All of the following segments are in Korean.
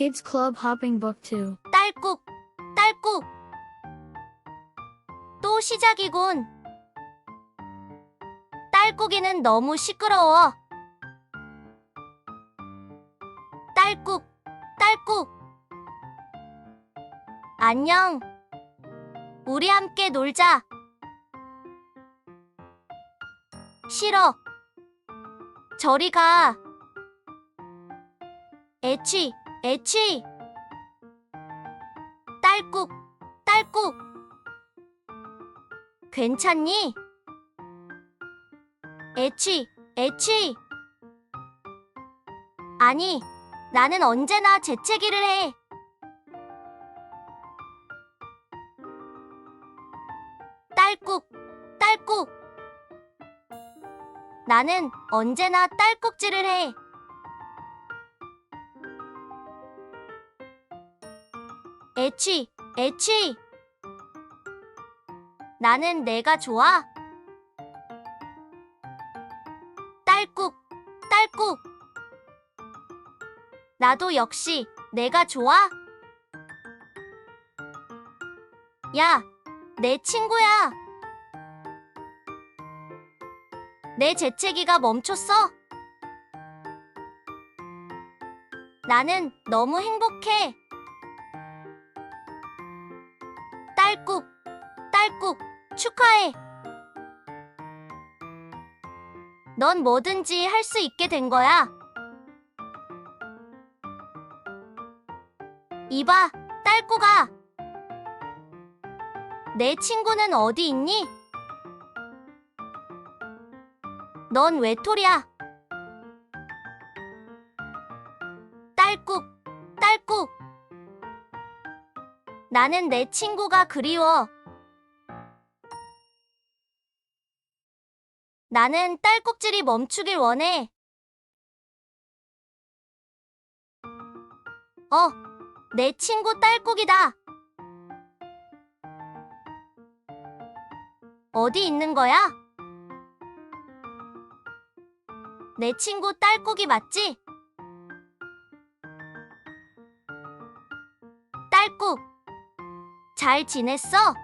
Kids Club Hopping Book 2. 딸꾹, 딸꾹. 또 시작이군. 딸꾹이는 너무 시끄러워. 딸꾹, 딸꾹. 안녕. 우리 함께 놀자. 싫어. 저리 가. 애취, 애취. 딸꾹, 딸꾹. 괜찮니? 애취, 애취. 아니, 나는 언제나 재채기를 해. 딸꾹, 딸꾹. 나는 언제나 딸꾹질을 해. 애취, 애취. 나는 내가 좋아. 딸꾹, 딸꾹. 나도 역시 내가 좋아. 야, 내 친구야. 내 재채기가 멈췄어. 나는 너무 행복해. 딸꾹, 딸꾹, 축하해. 넌 뭐든지 할 수 있게 된 거야. 이봐, 딸꾹아. 내 친구는 어디 있니? 넌 외톨이야. 딸꾹, 딸꾹. 나는 내 친구가 그리워. 나는 딸꾹질이 멈추길 원해. 어, 내 친구 딸꾹이다. 어디 있는 거야? 내 친구 딸꾹이 맞지? 딸꾹, 잘 지냈어?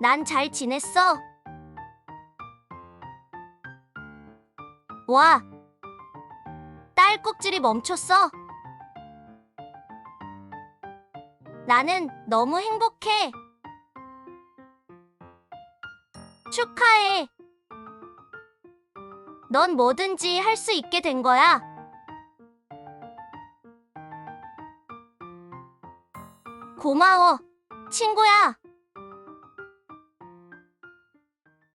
난 잘 지냈어. 와, 딸꾹질이 멈췄어. 나는 너무 행복해. 축하해. 넌 뭐든지 할 수 있게 된 거야. 고마워, 친구야.